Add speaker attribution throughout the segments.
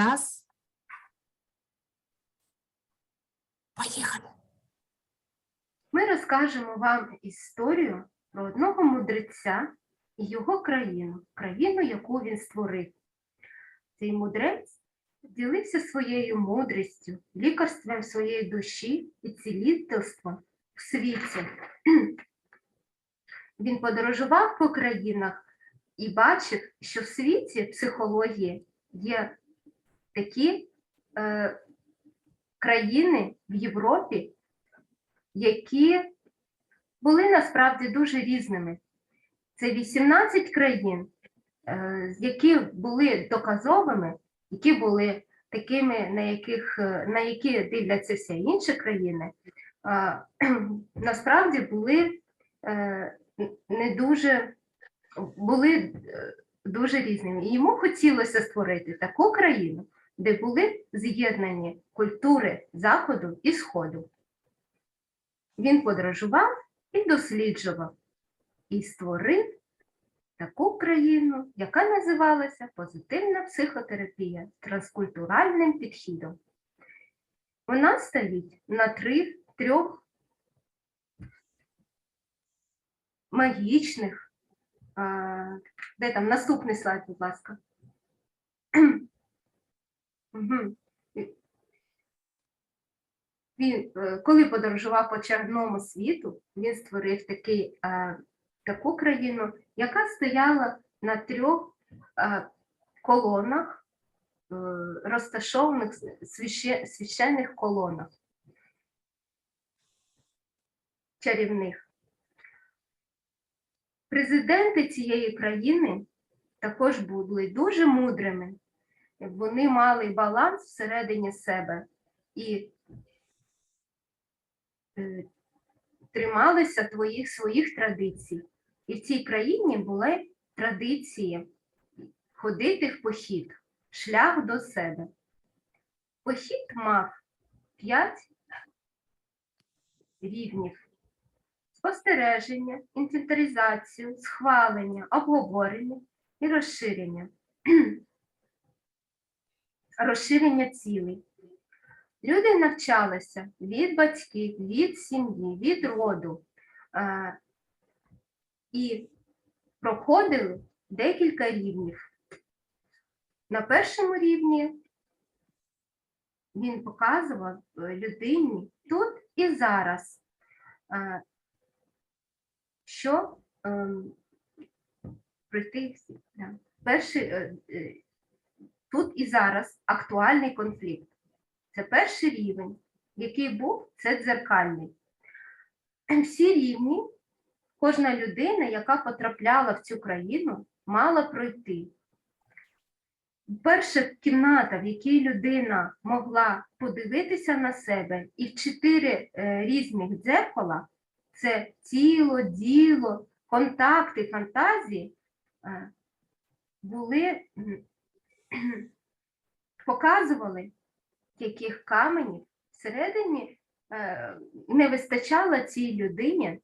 Speaker 1: час. Поїхали.
Speaker 2: Ми розкажемо вам історію про одного мудреця і його країну, країну, яку він створив. Цей мудрець ділився своєю мудрістю, лікарством своєї душі і цілительством в світі. Він подорожував по країнах і бачив, що в світі психології є такі е, країни в Європі, які були насправді дуже різними. Це 18 країн, е, які були доказовими, які були такими, на, яких, е, на які дивляться всі інші країни, а, насправді були е, не дуже були е, дуже різними. І йому хотілося створити таку країну, де були з'єднані культури Заходу і Сходу. Він подорожував і досліджував, і створив таку країну, яка називалася позитивна психотерапія з транскультуральним підхідом. Вона стоїть на три, трьох магічних. Де там наступний слайд, будь ласка. Він, е, коли подорожував по чарному світу, він створив такий, таку країну, яка стояла на трьох колонах, е, розташованих священних колонах чарівних. Президенти цієї країни також були дуже мудрими. Вони мали баланс всередині себе і е, трималися твоїх своїх традицій. І в цій країні були традиції ходити в похід, шлях до себе. Похід мав п'ять рівнів: спостереження, інвентаризацію, схвалення, обговорення і розширення. Розширення цілей. Люди навчалися від батьків, від сім'ї, від роду е, і проходили декілька рівнів. На першому рівні він показував е, людині тут і зараз, е, що ем, пройти всі. Перший, тут і зараз актуальний конфлікт. Це перший рівень, який був, це дзеркальний. Всі рівні, кожна людина, яка потрапляла в цю країну, мала пройти. Перша кімната, в якій людина могла подивитися на себе, і в чотири е, різних дзеркала це тіло, діло, контакти, фантазії, е, були показували, яких каменів всередині е, не вистачало цій людині,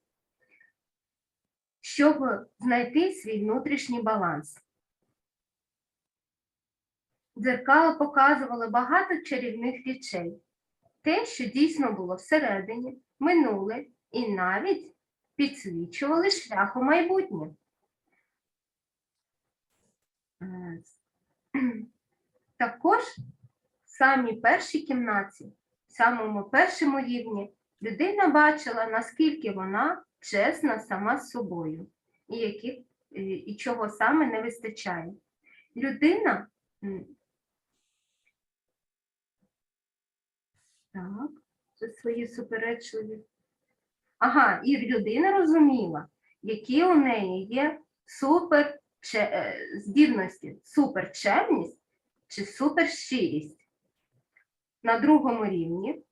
Speaker 2: щоб знайти свій внутрішній баланс. Дзеркало показувало багато чарівних речей. Те, що дійсно було всередині, минуле і навіть підсвічували шлях у майбутнє. Також в самій першій кімнаті, в самому першому рівні, людина бачила, наскільки вона чесна сама з собою і, які, і, чого саме не вистачає. Людина. Так, це свої суперечливі. Ага, і людина розуміла, які у неї є супер здібності, суперчемність чи суперщирість. На другому рівні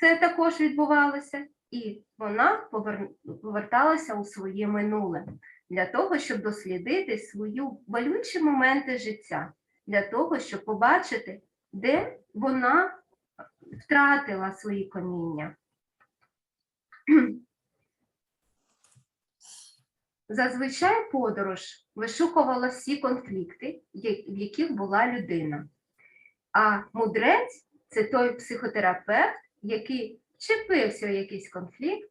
Speaker 2: це також відбувалося, і вона повер- поверталася у своє минуле для того, щоб дослідити свої болючі моменти життя, для того, щоб побачити, де вона втратила свої каміння. Зазвичай подорож вишукувала всі конфлікти, в яких була людина. А мудрець це той психотерапевт, який вчепився в якийсь конфлікт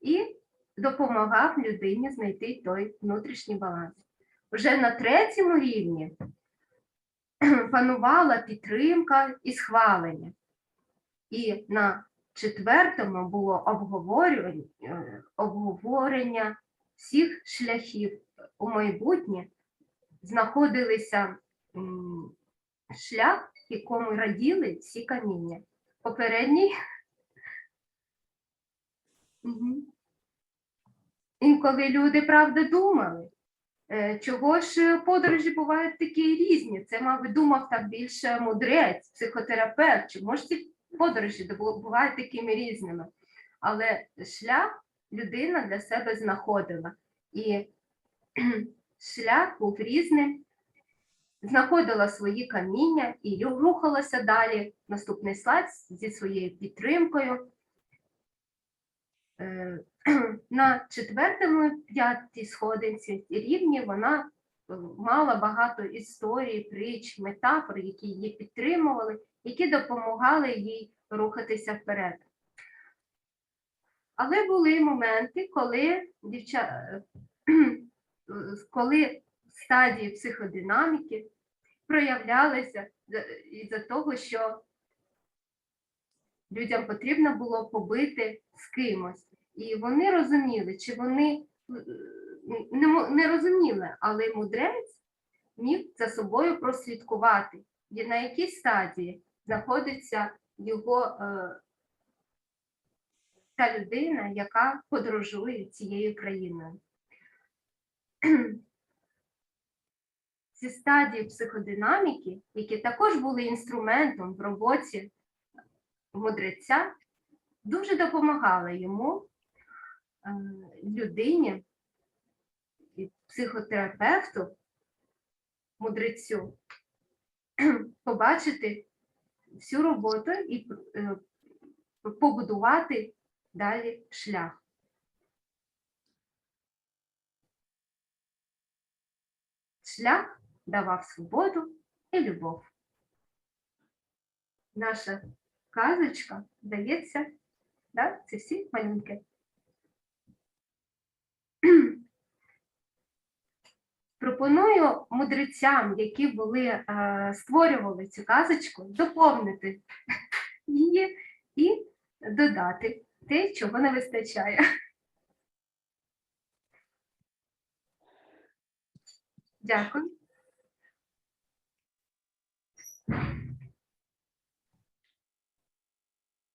Speaker 2: і допомагав людині знайти той внутрішній баланс. Вже на третьому рівні панувала підтримка і схвалення. І на четвертому було е, обговорення всіх шляхів у майбутнє. Знаходилися шлях, якому раділи всі каміння. Попередній. Інколи люди, правда, думали, е, чого ж подорожі бувають такі різні. Це, мабуть, думав так більше мудрець, психотерапевт. Чому ж ці подорожі бувають такими різними? Але шлях людина для себе знаходила. І шлях був різним, знаходила свої каміння і рухалася далі. Наступний слайд зі своєю підтримкою. Е, На четвертому п'ятій сходинці рівні вона е, мала багато історій, притч, метафор, які її підтримували, які допомагали їй рухатися вперед. Але були моменти, коли дівча... коли стадії психодинаміки проявлялися за- із-за того, що людям потрібно було побити з кимось. І вони розуміли, чи вони не, розуміли, але мудрець міг за собою прослідкувати, на якій стадії знаходиться його е, та людина, яка подорожує цією країною. Ці стадії психодинаміки, які також були інструментом в роботі мудреця, дуже допомагали йому, е, людині, психотерапевту, мудрецю, побачити всю роботу і е, побудувати далі шлях. Шлях давав свободу і любов. Наша казочка, здається, да? це всі малюнки. Пропоную мудрецям, які були, е, створювали цю казочку, доповнити її і додати те, чого не вистачає. Дякую.